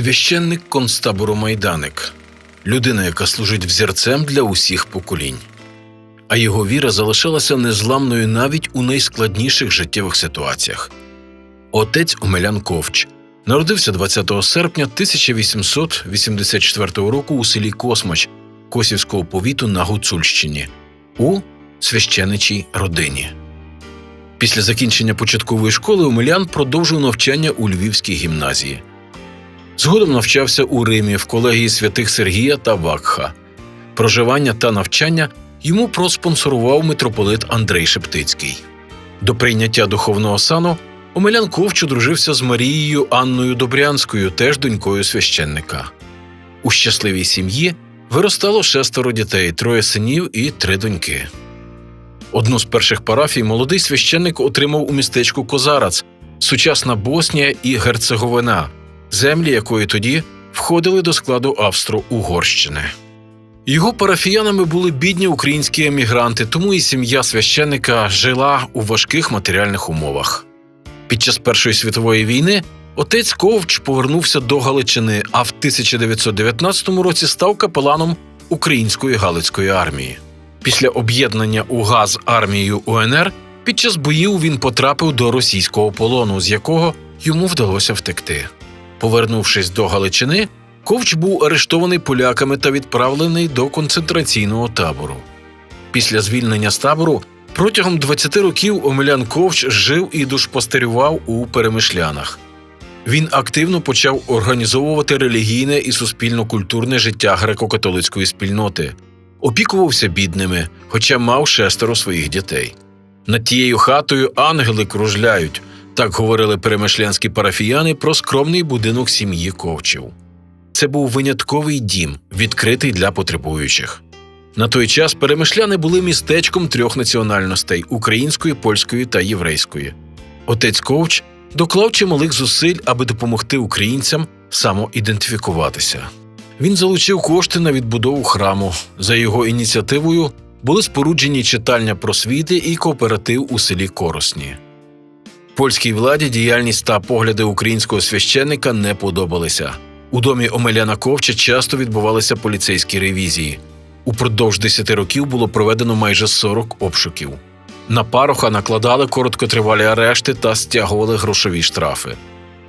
Священник концтабору Майданик людина, яка служить взірцем для усіх поколінь. А його віра залишалася незламною навіть у найскладніших життєвих ситуаціях. Отець Омелян Ковч народився 20 серпня 1884 року у селі Космач Косівського повіту на Гуцульщині у священичій родині. Після закінчення початкової школи Омелян продовжив навчання у Львівській гімназії. Згодом навчався у Римі в колегії святих Сергія та Вакха. Проживання та навчання йому проспонсорував митрополит Андрей Шептицький. До прийняття духовного сану Омелян Ковч одружився з Марією Анною Добрянською, теж донькою священника. У щасливій сім'ї виростало шестеро дітей, троє синів і три доньки. Одну з перших парафій молодий священник отримав у містечку Козарац, сучасна Боснія і Герцеговина, землі якої тоді входили до складу Австро-Угорщини. Його парафіянами були бідні українські емігранти, тому і сім'я священника жила у важких матеріальних умовах. Під час Першої світової війни отець Ковч повернувся до Галичини, а в 1919 році став капеланом Української Галицької армії. Після об'єднання УГА з армією УНР під час боїв він потрапив до російського полону, з якого йому вдалося втекти. Повернувшись до Галичини, Ковч був арештований поляками та відправлений до концентраційного табору. Після звільнення з табору протягом 20 років Омелян Ковч жив і душпастерював у перемишлянах. Він активно почав організовувати релігійне і суспільно-культурне життя греко-католицької спільноти, опікувався бідними, хоча мав шестеро своїх дітей. Над тією хатою ангели кружляють, так говорили перемишлянські парафіяни про скромний будинок сім'ї ковчів. Це був винятковий дім, відкритий для потребуючих. На той час перемишляни були містечком трьох національностей української, польської та єврейської. Отець Ковч доклав чималих зусиль, аби допомогти українцям самоідентифікуватися. Він залучив кошти на відбудову храму. За його ініціативою були споруджені читальня просвіти і кооператив у селі Коросні. Польській владі діяльність та погляди українського священника не подобалися. У домі Омеляна Ковча часто відбувалися поліцейські ревізії. Упродовж 10 років було проведено майже 40 обшуків. На пароха накладали короткотривалі арешти та стягували грошові штрафи.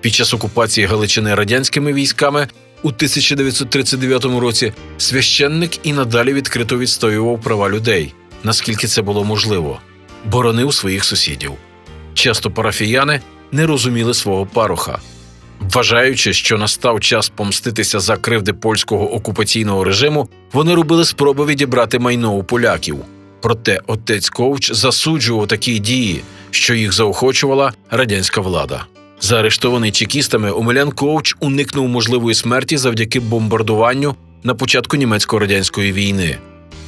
Під час окупації Галичини радянськими військами у 1939 році священник і надалі відкрито відстоював права людей, наскільки це було можливо, боронив своїх сусідів. Часто парафіяни не розуміли свого пароха. Вважаючи, що настав час помститися за кривди польського окупаційного режиму, вони робили спроби відібрати майно у поляків. Проте отець Ковч засуджував такі дії, що їх заохочувала радянська влада. Заарештований чекістами, Омелян Ковч уникнув можливої смерті завдяки бомбардуванню на початку німецько-радянської війни.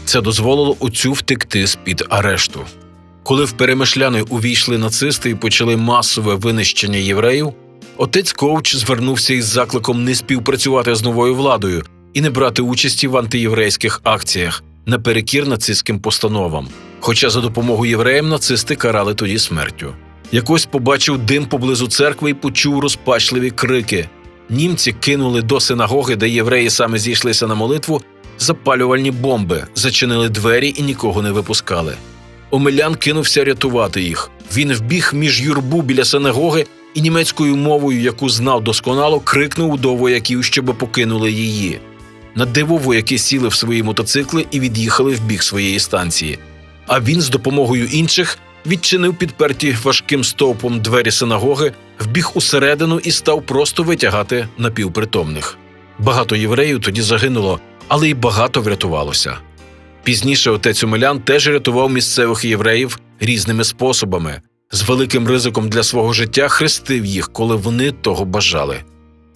Це дозволило отцю втекти з під арешту. Коли в перемишляни увійшли нацисти і почали масове винищення євреїв, отець Ковч звернувся із закликом не співпрацювати з новою владою і не брати участі в антиєврейських акціях наперекір нацистським постановам. Хоча за допомогу євреям нацисти карали тоді смертю. Якось побачив дим поблизу церкви і почув розпачливі крики. Німці кинули до синагоги, де євреї саме зійшлися на молитву, запалювальні бомби, зачинили двері і нікого не випускали. Омелян кинувся рятувати їх. Він вбіг між юрбу біля синагоги і німецькою мовою, яку знав досконало, крикнув до вояків, щоб покинули її. На диво вояки сіли в свої мотоцикли і від'їхали в бік своєї станції. А він з допомогою інших відчинив підперті важким стовпом двері синагоги, вбіг усередину і став просто витягати напівпритомних. Багато євреїв тоді загинуло, але й багато врятувалося. Пізніше отець Омелян теж рятував місцевих євреїв різними способами, з великим ризиком для свого життя хрестив їх, коли вони того бажали.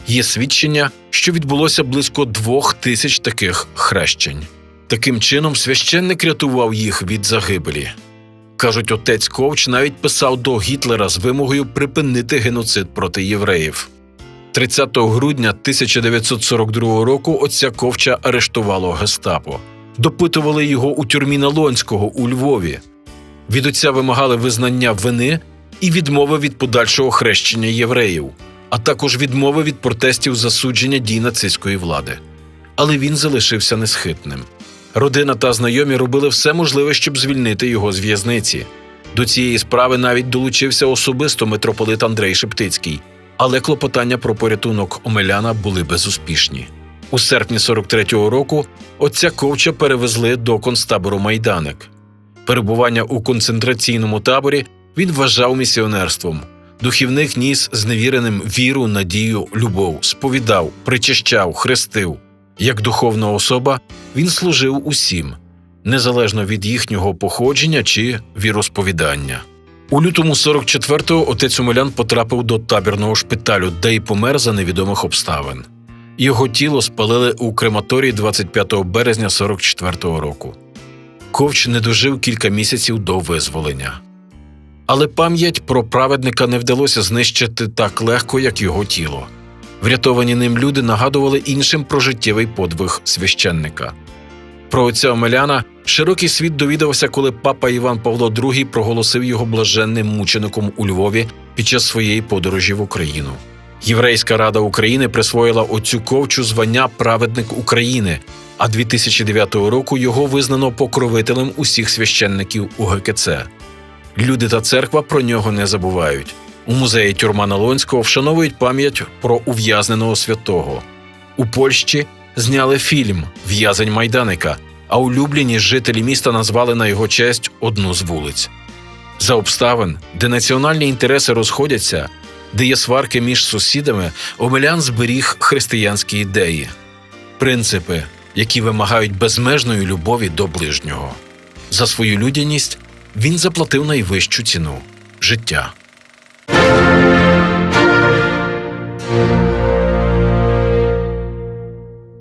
Є свідчення, що відбулося близько двох тисяч таких хрещень. Таким чином, священник рятував їх від загибелі. Кажуть, отець Ковч навіть писав до Гітлера з вимогою припинити геноцид проти євреїв. 30 грудня 1942 року отця Ковча арештувало гестапо. Допитували його у тюрмі Налонського у Львові. Від отця вимагали визнання вини і відмови від подальшого хрещення євреїв. а також відмови від протестів засудження дій нацистської влади. Але він залишився несхитним. Родина та знайомі робили все можливе, щоб звільнити його з в'язниці. До цієї справи навіть долучився особисто митрополит Андрей Шептицький, але клопотання про порятунок Омеляна були безуспішні. У серпні 43-го року отця Ковча перевезли до концтабору Майданик. Перебування у концентраційному таборі він вважав місіонерством. Духівник ніс зневіреним віру, надію, любов, сповідав, причащав, хрестив. Як духовна особа він служив усім, незалежно від їхнього походження чи віросповідання. У лютому 44-го отець Омелян потрапив до табірного шпиталю, де й помер за невідомих обставин. Його тіло спалили у крематорії 25 березня 44-го року. Ковч не дожив кілька місяців до визволення. Але пам'ять про праведника не вдалося знищити так легко, як його тіло. Врятовані ним люди нагадували іншим про життєвий подвиг священника. Про отця Омеляна широкий світ довідався, коли папа Іван Павло II проголосив його блаженним мучеником у Львові під час своєї подорожі в Україну. Єврейська рада України присвоїла отцю ковчу звання Праведник України, а 2009 року його визнано покровителем усіх священників УГКЦ. Люди та церква про нього не забувають. У музеї Тюрма Налонського вшановують пам'ять про ув'язненого святого. У Польщі зняли фільм В'язень Майданика, а у Любліні жителі міста назвали на його честь одну з вулиць. За обставин, де національні інтереси розходяться, де є сварки між сусідами, Омелян зберіг християнські ідеї, принципи, які вимагають безмежної любові до ближнього. За свою людяність він заплатив найвищу ціну життя.